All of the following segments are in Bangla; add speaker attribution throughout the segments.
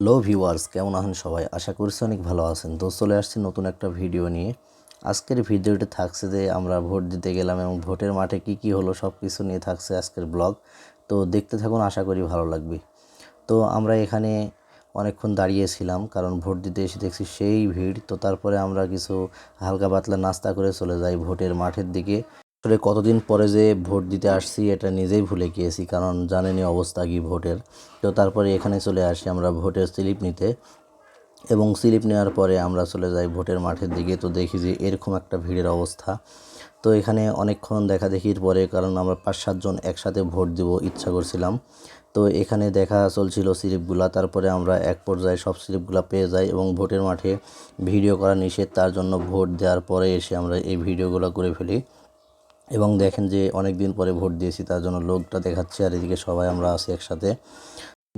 Speaker 1: হ্যালো ভিউয়ার্স, কেমন আছেন সবাই? আশা করছি অনেক ভালো আছেন। তো চলে আসছি নতুন একটা ভিডিও নিয়ে। আজকের ভিডিওটি থাকছে যে আমরা ভোট দিতে গেলাম এবং ভোটের মাঠে কি কি হলো সব কিছু নিয়ে থাকছে আজকের ব্লগ। তো দেখতে থাকুন, আশা করি ভালো লাগবে। তো আমরা এখানে অনেকক্ষণ দাঁড়িয়েছিলাম, কারণ ভোট দিতে এসে দেখছি সেই ভিড়। তো তারপরে আমরা কিছু হালকা পাতলা নাস্তা করে চলে যাই ভোটের মাঠের দিকে। আসলে কতদিন পরে যে ভোট দিতে আসছি, এটা নিজেই ভুলে গিয়েছি, কারণ জানেনি অবস্থা কি ভোটের। তো তারপরে এখানে চলে আসি আমরা ভোটের স্লিপ নিতে এবং স্লিপ নেওয়ার পরে আমরা চলে যাই ভোটের মাঠের দিকে। তো দেখি যে এরকম একটা ভিড়ের অবস্থা। তো এখানে অনেকক্ষণ দেখা দেখির পরে, কারণ আমরা পাঁচ সাতজন একসাথে ভোট দিব, ইচ্ছা করছিলাম। তো এখানে দেখা চলছিল স্লিপগুলা, তারপরে আমরা এক পর্যায়ে সব স্লিপগুলা পেয়ে যাই এবং ভোটের মাঠে ভিডিও করা নিষেধ, তার জন্য ভোট দেওয়ার পরে এসে আমরা এই ভিডিওগুলো করে ফেলি। এবং দেখেন যে অনেক দিন পরে ভোট দিয়েছি, তার জন্য লোকটা দেখাচ্ছে আর এদিকে সবাই আমরা আছি একসাথে।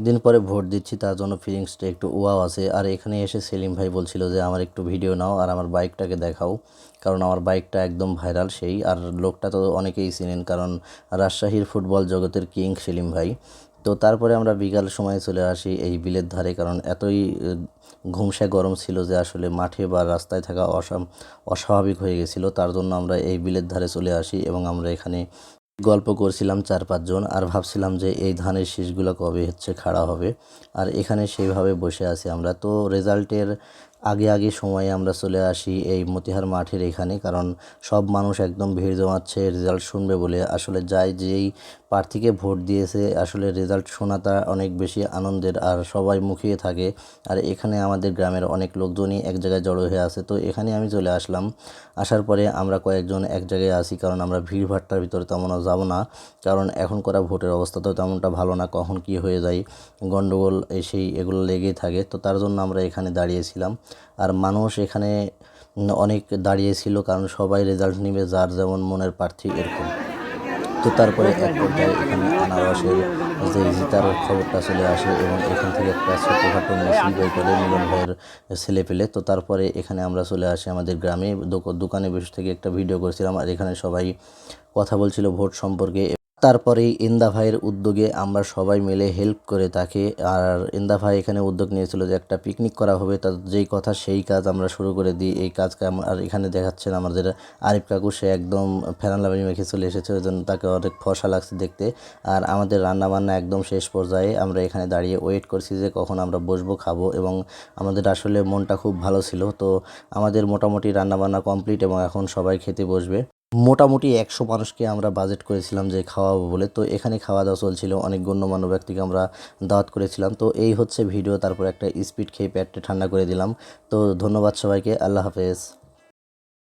Speaker 1: দিন পরে ভোট দিচ্ছি, তার জন্য ফিলিংসটা একটু ওয়াও আছে। আর এখানে এসে সেলিম ভাই বলছিল যে, আমার একটু ভিডিও নাও আর আমার বাইকটাকে দেখাও। কারণ আমার বাইকটা একদম ভাইরাল সেই। আর লোকটা তো অনেকেই চিনেন, কারণ রাজশাহীর ফুটবল জগতের কিং সেলিম ভাই। তো তারপরে আমরা বিকাল সময়ে চলে আসি এই বিলের ধারে, কারণ এতই ঘুমসে গরম ছিল যে আসলে মাঠে বা রাস্তায় থাকা অসাম অস্বাভাবিক হয়ে গেছিল। তার জন্য আমরা এই বিলের ধারে চলে আসি এবং আমরা এখানে গল্প করছিলাম চার পাঁচজন আর ভাবছিলাম যে এই ধানের শীষগুলো কবে হচ্ছে খাড়া হবে। আর এখানে সেইভাবে বসে আছি আমরা। তো রেজাল্টের আগে আগে সময়ে আমরা চলে আসি এই মতিহার মাঠের এখানে, কারণ সব মানুষ একদম ভিড় জমাচ্ছে রেজাল্ট শুনবে বলে। আসলে যাই যেই প্রার্থীকে ভোট দিয়েছে, আসলে রেজাল্ট শোনাটা অনেক বেশি আনন্দের আর সবাই মুখিয়ে থাকে। আর এখানে আমাদের গ্রামের অনেক লোকজনই এক জায়গায় জড়ো হয়ে আছে, তো এখানে আমি চলে আসলাম। আসার পরে আমরা কয়েকজন এক জায়গায় আসি কারণ আমরা ভিড় ভাট্টার ভিতরে তেমন যাব না, কারণ এখন করা ভোটের অবস্থা তো তেমনটা ভালো না, কখন কি হয়ে যায়, গণ্ডগোল সেই এগুলো লেগেই থাকে। তো তার জন্য আমরা এখানে দাঁড়িয়েছিলাম। আর মানুষ এখানে অনেক দাঁড়িয়েছিল কারণ সবাই রেজাল্ট নিবে, যার যেমন মনের প্রার্থী এরকম। তো তারপরে এক পর্যায়ে এখানে আনারসের যে জিতার খবরটা চলে আসে এবং এখান থেকে একটা ছোটোখাটো মেশিন বই করে মিলন ভাইয়ের ছেলে পেলে। তো তারপরে এখানে আমরা চলে আসি আমাদের গ্রামে। দোক- দোকানে বসে থেকে একটা ভিডিও করেছিলাম আর এখানে সবাই কথা বলছিল ভোট সম্পর্কে। তারপরেই ইন্দা ভাইয়ের উদ্যোগে আমরা সবাই মিলে হেল্প করে তাকে। আর ইন্দা ভাই এখানে উদ্যোগ নিয়েছিল যে একটা পিকনিক করা হবে তার যেই কথা সেই কাজ আমরা শুরু করে দিই। এই কাজকে আর এখানে দেখাচ্ছেন আমাদের আরিফ কাকু, সে একদম ফেরান লাবণী মেখে চলে এসেছে, ওই জন্য তাকে অনেক ফসা লাগছে দেখতে। আর আমাদের রান্নাবান্না একদম শেষ পর্যায়ে আমরা এখানে দাঁড়িয়ে ওয়েট করছি যে কখন আমরা বসবো, খাব এবং আমাদের আসলে মনটা খুব ভালো ছিল। তো আমাদের মোটামুটি রান্নাবান্না কমপ্লিট এবং এখন সবাই খেতে বসবে। মোটামুটি একশো মানুষকে আমরা বাজেট করেছিলাম যে খাওয়াবো বলে। তো এখানে খাওয়া দাওয়া চলছিল, অনেক গণ্যমান্য ব্যক্তিকে আমরা দাওয়াত করেছিলাম। তো এই হচ্ছে ভিডিও তারপর একটা স্পিড খেয়ে পেটটা ঠান্ডা করে দিলাম। তো ধন্যবাদ সবাইকে, আল্লাহ হাফেজ।